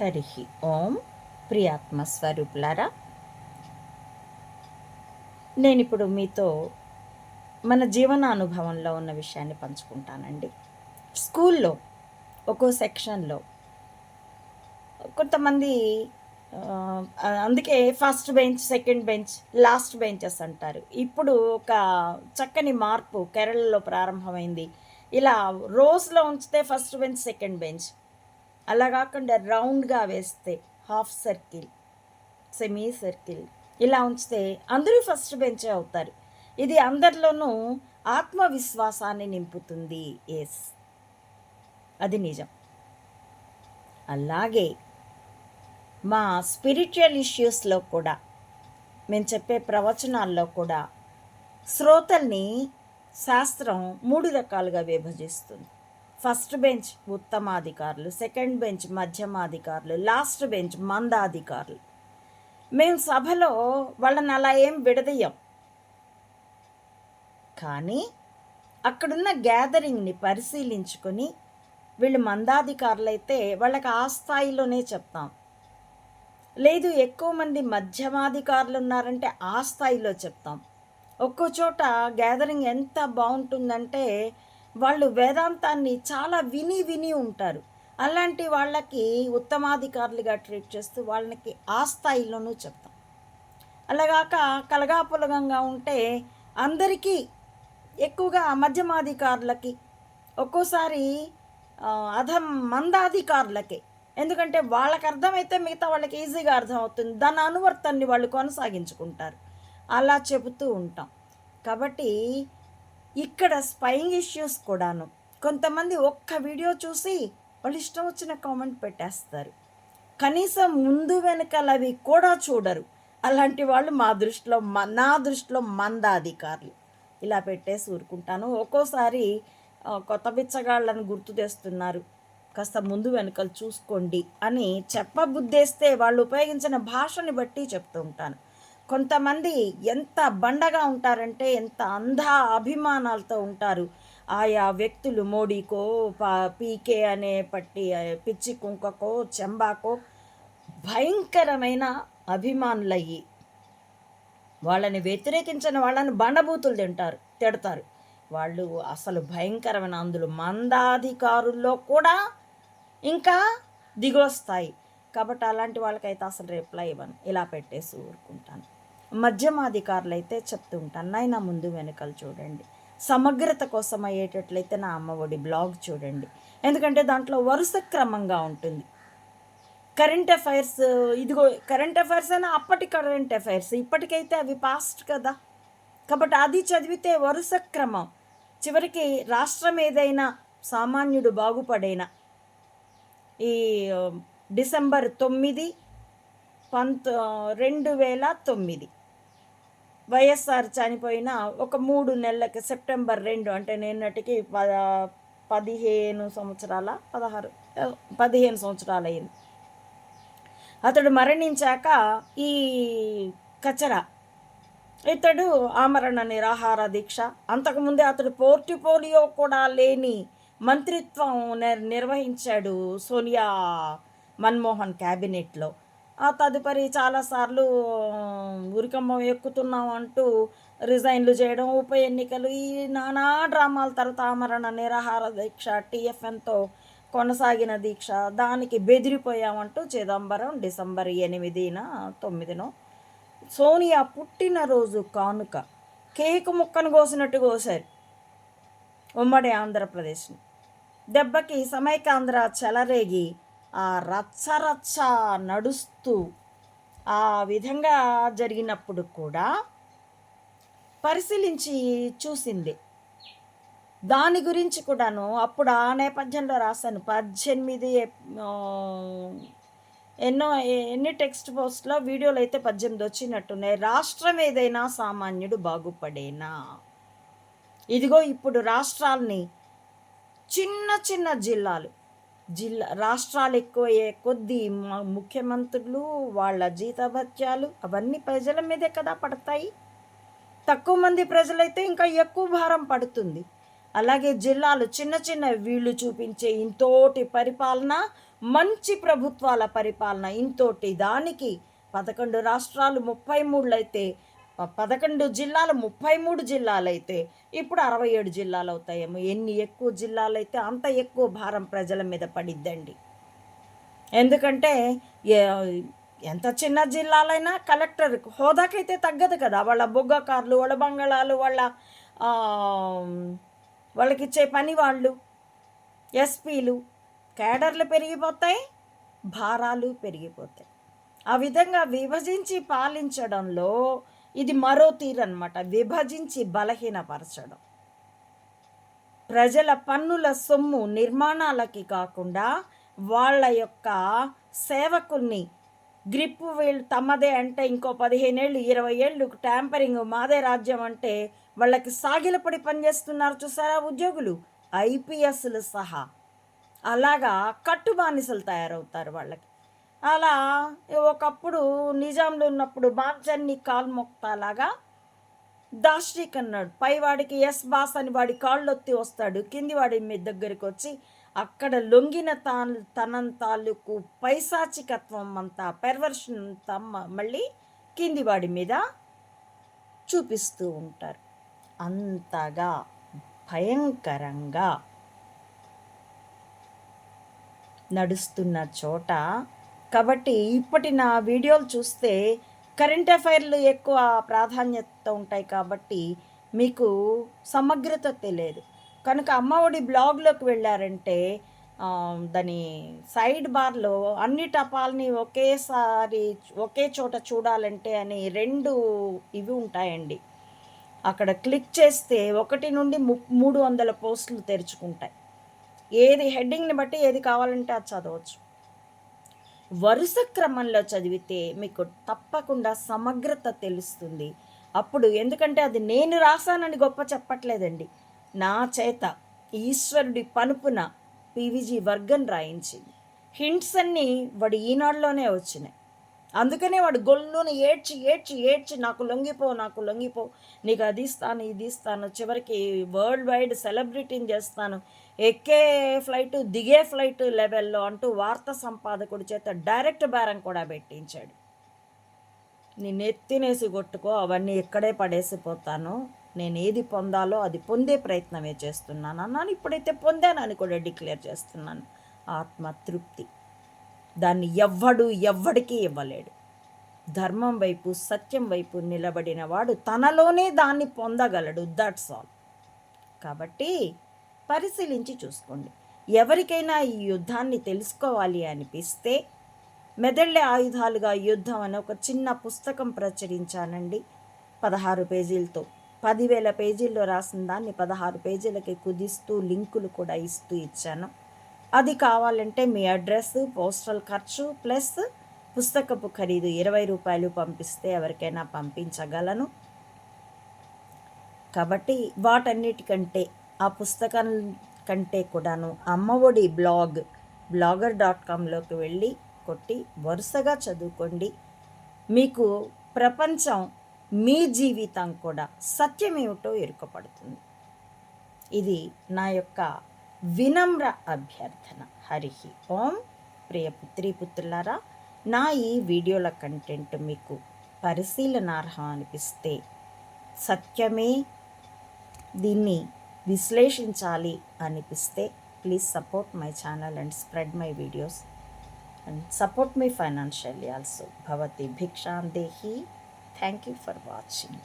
హరి ఓం ప్రియాత్మ స్వరూపులారా. నేను ఇప్పుడు మీతో మన జీవనానుభవంలో ఉన్న విషయాన్ని పంచుకుంటానండి. స్కూల్లో ఒక్కో సెక్షన్లో కొంతమంది అందుకే first bench second bench last benches అంటారు. ఇప్పుడు ఒక చక్కని మార్పు కేరళలో ప్రారంభమైంది. ఇలా రోస్లో ఉంచితే ఫస్ట్ బెంచ్ సెకండ్ బెంచ్. అలా కాకుండా రౌండ్గా వేస్తే హాఫ్ సర్కిల్ సెమీ సర్కిల్ ఇలా ఉంచితే అందరూ ఫస్ట్ బెంచే అవుతారు. ఇది అందరిలోనూ ఆత్మవిశ్వాసాన్ని నింపుతుంది. ఎస్ అది నిజం. అలాగే మా స్పిరిచువల్ ఇష్యూస్లో కూడా మేము చెప్పే ప్రవచనాల్లో కూడా శ్రోతల్ని శాస్త్రం మూడు రకాలుగా విభజిస్తుంది. ఫస్ట్ బెంచ్ ఉత్తమాధికారులు సెకండ్ బెంచ్ మధ్యమాధికారులు లాస్ట్ బెంచ్ మందాధికారులు. మేము సభలో వాళ్ళని అలా ఏం విడదీయం. కానీ అక్కడున్న గ్యాదరింగ్ని పరిశీలించుకొని వీళ్ళు మందాధికారులైతే వాళ్ళకి ఆ స్థాయిలోనే చెప్తాం. లేదు ఎక్కువ మంది మధ్యమాధికారులు ఉన్నారంటే ఆ స్థాయిలో చెప్తాం. ఒక్కో చోట గ్యాదరింగ్ ఎంత బాగుంటుందంటే వాళ్ళు వేదాంతాన్ని చాలా విని విని ఉంటారు. అలాంటి వాళ్ళకి ఉత్తమాధికారులుగా ట్రీట్ చేస్తూ వాళ్ళకి ఆ స్థాయిలోనూ చెప్తాం. అలాగాక కలగాపులగంగా ఉంటే అందరికీ ఎక్కువగా మధ్యమాధికారులకి ఒక్కోసారి ఆ, అధం మందాధికారులకి. ఎందుకంటే వాళ్ళకి అర్థమైతే మిగతా వాళ్ళకి ఈజీగా అర్థమవుతుంది. దాని అనువర్తన్ని వాళ్ళు కొనసాగించుకుంటారు. అలా చెబుతూ ఉంటాం. కాబట్టి ఇక్కడ స్పైయింగ్ ఇష్యూస్ కూడాను. కొంతమంది ఒక్క వీడియో చూసి వాళ్ళు ఇష్టం వచ్చిన కామెంట్ పెట్టేస్తారు. కనీసం ముందు వెనకాల అవి కూడా చూడరు. అలాంటి వాళ్ళు మా దృష్టిలో మ- నా దృష్టిలో మందాధికారులు ఇలా పెట్టేసి ఊరుకుంటాను. ఒక్కోసారి కొత్త బిచ్చగాళ్ళని గుర్తు తెస్తున్నారు. కాస్త ముందు వెనకలు చూసుకోండి అని చెప్పబుద్ధేస్తే వాళ్ళు ఉపయోగించిన భాషని బట్టి చెప్తూ ఉంటాను. కొంతమంది ఎంత బండగా ఉంటారంటే ఎంత అంధ అభిమానాలతో ఉంటారు. ఆయా వ్యక్తులు మోడీకో పీకే అనే పట్టి పిచ్చి కుంకకో చెంబాకో భయంకరమైన అభిమానులయ్యి. వాళ్ళని వ్యతిరేకించిన వాళ్ళని బండబూతులు తింటారు తిడతారు. వాళ్ళు అసలు భయంకరమైన అందులో మందాధికారుల్లో కూడా ఇంకా దిగొస్తాయి కాబట్టి అలాంటి వాళ్ళకైతే అసలు రిప్లై ఇవ్వను. ఇలా పెట్టేసి ఊరుకుంటాను. మధ్యమాధికారులు అయితే చెప్తూ ఉంటాను నాయన ముందు వెనుకలు చూడండి. సమగ్రత కోసం అయ్యేటట్లయితే నా అమ్మఒడి బ్లాగ్ చూడండి. ఎందుకంటే దాంట్లో వరుస క్రమంగా ఉంటుంది. కరెంట్ అఫైర్స్ ఇదిగో కరెంట్ అఫైర్స్ అయినా అప్పటి కరెంట్ అఫైర్స్ ఇప్పటికైతే అవి పాస్ట్ కదా. కాబట్టి అది చదివితే వరుస క్రమం. చివరికి రాష్ట్రం ఏదైనా సామాన్యుడు బాగుపడైనా ఈ డిసెంబర్ తొమ్మిది పంత రెండు వేల తొమ్మిది. వైఎస్ఆర్ చనిపోయిన ఒక మూడు నెలలకి సెప్టెంబర్ రెండు అంటే నిన్నటికి పద పదిహేను సంవత్సరాల పదహారు పదిహేను సంవత్సరాలు అయింది అతడు మరణించాక ఈ కచరా ఇతడు ఆమరణ నిరాహార దీక్ష అంతకుముందే అతడు పోర్టిపోలియో కూడా లేని మంత్రిత్వం నిర్- నిర్వహించాడు సోనియా మన్మోహన్ క్యాబినెట్లో. ఆ తదుపరి చాలాసార్లు ఉరికమ్మం ఎక్కుతున్నాం అంటూ రిజైన్లు చేయడం ఉప ఎన్నికలు ఈ నానా డ్రామాల తర్వాత ఆమరణ నిరాహార దీక్ష టీఎఫ్ఎన్తో కొనసాగిన దీక్ష దానికి బెదిరిపోయామంటూ చిదంబరం డిసెంబర్ ఎనిమిదిన తొమ్మిదినో సోనియా పుట్టినరోజు కానుక. కేకు ముక్కను కోసినట్టు కోసారు ఉమ్మడి ఆంధ్రప్రదేశ్ని. దెబ్బకి సమైకాంధ్ర చెలరేగి ఆ రచ్చ రచ్చ నడుస్తూ ఆ విధంగా జరిగినప్పుడు కూడా పరిశీలించి చూసింది. దాని గురించి కూడాను అప్పుడు ఆ నేపథ్యంలో రాశాను. పద్దెనిమిది ఎన్నో ఎన్ని టెక్స్ట్ పోస్ట్లో వీడియోలు అయితే పద్దెనిమిది వచ్చినట్టున్నాయి. రాష్ట్రం ఏదైనా సామాన్యుడు బాగుపడేనా? ఇదిగో ఇప్పుడు రాష్ట్రాల్ని చిన్న చిన్న జిల్లాలు జిల్లా రాష్ట్రాలు ఎక్కువయ్యే కొద్దీ ముఖ్యమంత్రులు వాళ్ళ జీతభత్యాలు అవన్నీ ప్రజల మీదే కదా పడతాయి. తక్కువ మంది ప్రజలైతే ఇంకా ఎక్కువ భారం పడుతుంది. అలాగే జిల్లాలు చిన్న చిన్న వీళ్ళు చూపించే ఇంతోటి పరిపాలన మంచి ప్రభుత్వాల పరిపాలన ఇంతోటి దానికి పదకొండు రాష్ట్రాలు ముప్పై మూడులు అయితే పదకొండు జిల్లాలు ముప్పై మూడు జిల్లాలు అయితే ఇప్పుడు అరవై ఏడు జిల్లాలు అవుతాయేమో. ఎన్ని ఎక్కువ జిల్లాలు అయితే అంత ఎక్కువ భారం ప్రజల మీద పడిద్దండి. ఎందుకంటే ఎంత చిన్న జిల్లాలైనా కలెక్టర్ హోదాకైతే తగ్గదు కదా. వాళ్ళ బొగ్గకారులు వాళ్ళ బంగాళాలు వాళ్ళ వాళ్ళకి ఇచ్చే పని వాళ్ళు ఎస్పీలు కేడర్లు పెరిగిపోతాయి భారాలు పెరిగిపోతాయి. ఆ విధంగా విభజించి పాలించడంలో ఇది మరో తీరు విభజించి బలహీనపరచడం. ప్రజల పన్నుల సొమ్ము నిర్మాణాలకి కాకుండా వాళ్ళ యొక్క సేవకుల్ని గ్రిప్ వీళ్ళు తమదే అంటే ఇంకో పదిహేనేళ్ళు ఇరవై ఏళ్ళు ట్యాంపరింగ్ మాదే రాజ్యం అంటే వాళ్ళకి సాగిలపడి పనిచేస్తున్నారు చూసారా ఉద్యోగులు? ఐపీఎస్లు సహా. అలాగా కట్టుబానిసలు తయారవుతారు వాళ్ళకి. అలా ఒకప్పుడు నిజాంలో ఉన్నప్పుడు బాంచన్ని కాల్మొక్తాలాగా దాష్టిక్ అన్నాడు. పైవాడికి ఎస్ బాస్ అని వాడి కాళ్ళొత్తి వస్తాడు. కింది వాడి మీ దగ్గరికి వచ్చి అక్కడ లొంగిన తా తనం తాలూకు పైశాచికత్వం అంతా పెర్వర్షన్ అంతా మళ్ళీ కింది వాడి మీద చూపిస్తూ ఉంటారు. అంతగా భయంకరంగా నడుస్తున్న చోట కాబట్టి ఇప్పటి నా వీడియోలు చూస్తే కరెంట్ అఫైర్లు ఎక్కువ ప్రాధాన్యత ఉంటాయి కాబట్టి మీకు సమగ్రత తెలియదు. కనుక అమ్మఒడి బ్లాగ్లోకి వెళ్ళారంటే దాని సైడ్ బార్లో అన్ని టపాల్ని ఒకేసారి ఒకే చోట చూడాలంటే అని రెండు ఇవి ఉంటాయండి. అక్కడ క్లిక్ చేస్తే ఒకటి నుండి ము మూడు వందల పోస్టులు తెరుచుకుంటాయి. ఏది హెడ్డింగ్ని బట్టి ఏది కావాలంటే అది చదవచ్చు. వరుస క్రమంలో చదివితే మీకు తప్పకుండా సమగ్రత తెలుస్తుంది. అప్పుడు ఎందుకంటే అది నేను రాశానని గొప్ప చెప్పట్లేదండి. నా చేత ఈశ్వరుడి పనుపున పివిజి వర్గం రాయించింది. హింట్స్ అన్నీ వాడు ఈనాడులోనే వచ్చినాయి. అందుకనే వాడు గొల్లును ఏడ్చి ఏడ్చి ఏడ్చి నాకు లొంగిపో నాకు లొంగిపో నీకు అది ఇస్తాను ఇది ఇస్తాను చివరికి వరల్డ్ వైడ్ సెలబ్రిటీని చేస్తాను. ఎక్కే ఫ్లైట్ దిగే ఫ్లైట్ లెవెల్లో అంటూ వార్త సంపాదకుడి చేత డైరెక్ట్ బేరం కూడా పెట్టించాడు. నేను ఎత్తినేసి కొట్టుకో అవన్నీ ఇక్కడే పడేసిపోతాను నేను ఏది పొందాలో అది పొందే ప్రయత్నమే చేస్తున్నాను అన్నాను. ఇప్పుడైతే పొందానని కూడా డిక్లేర్ చేస్తున్నాను. ఆత్మతృప్తి. దాన్ని ఎవ్వడు ఎవ్వడికి ఇవ్వలేడు. ధర్మం వైపు సత్యం వైపు నిలబడిన వాడు తనలోనే దాన్ని పొందగలడు. దట్స్ ఆల్ కాబట్టి పరిశీలించి చూసుకోండి. ఎవరికైనా ఈ యుద్ధాన్ని తెలుసుకోవాలి అనిపిస్తే మెదళ్ళే ఆయుధాలుగా యుద్ధం అని ఒక చిన్న పుస్తకం ప్రచురించానండి. పదహారు పేజీలతో. పదివేల పేజీల్లో రాసిన దాన్ని పదహారు పేజీలకి కుదిస్తూ లింకులు కూడా ఇస్తూ ఇచ్చాను. అది కావాలంటే మీ అడ్రస్ పోస్టల్ ఖర్చు ప్లస్ పుస్తకపు ఖరీదు ఇరవై రూపాయలు పంపిస్తే ఎవరికైనా పంపించగలను. కాబట్టి వాటన్నిటికంటే ఆ పుస్తకం కంటే కూడాను అమ్మఒడి బ్లాగ్ బ్లాగర్ డాట్ కామ్లోకి వెళ్ళి కొట్టి వరుసగా చదువుకోండి. మీకు ప్రపంచం మీ జీవితం కూడా సత్యమేమిటో ఎరుకపడుతుంది ఇది నా యొక్క వినమ్ర అభ్యర్థన. హరి ఓం. ప్రియ పుత్రి పుత్రులారా నా ఈ వీడియోల కంటెంట్ మీకు పరిశీలనార్హం అనిపిస్తే సత్యమే దీన్ని విశ్లేషించాలి అనిపిస్తే please support my channel and spread my videos. And support my financially also. భవతి భిక్షాం దేహి. Thank you for watching.